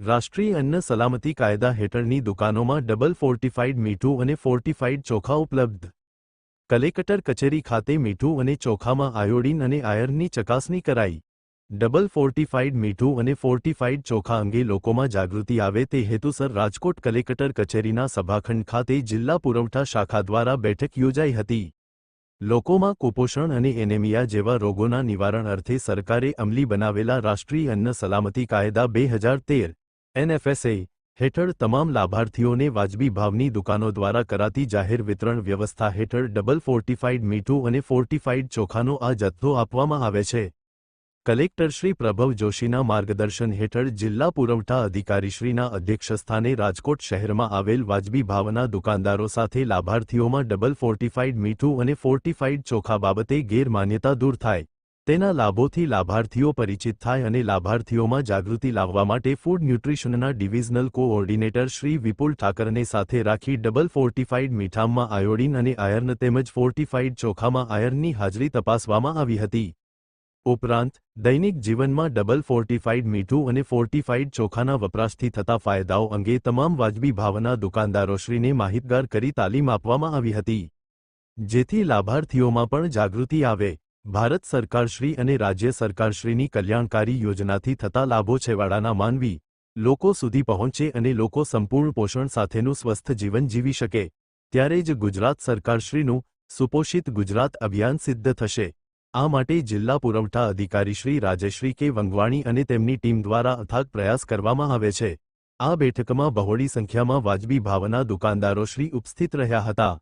રાષ્ટ્રીય અન્ન સલામતી કાયદા હેઠળની દુકાનોમાં ડબલ ફોર્ટિફાઇડ મીઠું અને ફોર્ટિફાઇડ ચોખા ઉપલબ્ધ. કલેક્ટર કચેરી ખાતે મીઠું અને ચોખામાં આયોડિન અને આયર્નની ચકાસણી કરાઈ. ડબલ ફોર્ટિફાઇડ મીઠું અને ફોર્ટિફાઇડ ચોખા અંગે લોકોમાં જાગૃતિ આવે તે હેતુસર રાજકોટ કલેક્ટર કચેરીના સભાખંડ ખાતે જિલ્લા પુરવઠા શાખા દ્વારા બેઠક યોજાઈ હતી. લોકોમાં કુપોષણ અને એનેમિયા જેવા રોગોના નિવારણ અર્થે સરકારે અમલી બનાવેલા રાષ્ટ્રીય અન્ન સલામતી કાયદા બે હજાર તેર એનએફએસએ હેઠળ તમામ લાભાર્થીઓને વાજબી ભાવની દુકાનો દ્વારા કરાતી જાહેર વિતરણ વ્યવસ્થા હેઠળ ડબલ ફોર્ટિફાઇડ મીઠું અને ફોર્ટિફાઇડ ચોખાનો આ જથ્થો આપવામાં આવે છે. કલેક્ટર શ્રી પ્રભવ જોશીના માર્ગદર્શન હેઠળ જિલ્લા પુરવઠા અધિકારીશ્રીના અધ્યક્ષસ્થાને રાજકોટ શહેરમાં આવેલ વાજબી ભાવના દુકાનદારો સાથે લાભાર્થીઓમાં ડબલ ફોર્ટિફાઇડ મીઠું અને ફોર્ટિફાઇડ ચોખા બાબતે ગેરમાન્યતા દૂર થાય. તેના લાભોથી લાભાર્થીઓ પરિચિત થાય અને લાભાર્થીઓમાં જાગૃતિ લાવવા માટે ફૂડ ન્યુટ્રિશનના ડિવિઝનલ કોઓર્ડિનેટર શ્રી વિપુલ ઠાકરને સાથે રાખી ડબલ ફોર્ટિફાઇડ મીઠામાં આયોડિન અને આયર્ન તેમજ ફોર્ટિફાઇડ ચોખામાં આયર્નની હાજરી તપાસવામાં આવી હતી. ઉપરાંત, દૈનિક જીવનમાં ડબલ ફોર્ટિફાઇડ મીઠું અને ફોર્ટિફાઇડ ચોખાના વપરાશથી થતા ફાયદાઓ અંગે તમામ વાજબી ભાવના દુકાનદારોશ્રીને માહિતગાર કરી તાલીમ આપવામાં આવી હતી. જેથી લાભાર્થીઓમાં પણ જાગૃતિ આવે. ભારત સરકારશ્રી અને રાજ્ય સરકારશ્રીની કલ્યાણકારી યોજનાથી થતા લાભો છેવાડાના માનવી, લોકો સુધી પહોંચે અને લોકો સંપૂર્ણ પોષણ સાથેનું સ્વસ્થ જીવન જીવી શકે. ત્યારે જ ગુજરાત સરકારશ્રીનું સુપોષિત ગુજરાત અભિયાન સિદ્ધ થશે. આ માટે જિલ્લા પુરવઠા અધિકારી શ્રી રાજેશ્રી કે વંગવાણી અને તેમની ટીમ દ્વારા અથાગ પ્રયાસ કરવામાં આવે છે. આ બેઠકમાં બહોળી સંખ્યામાં વાજબી ભાવના દુકાનદારો શ્રી ઉપસ્થિત રહ્યા હતા.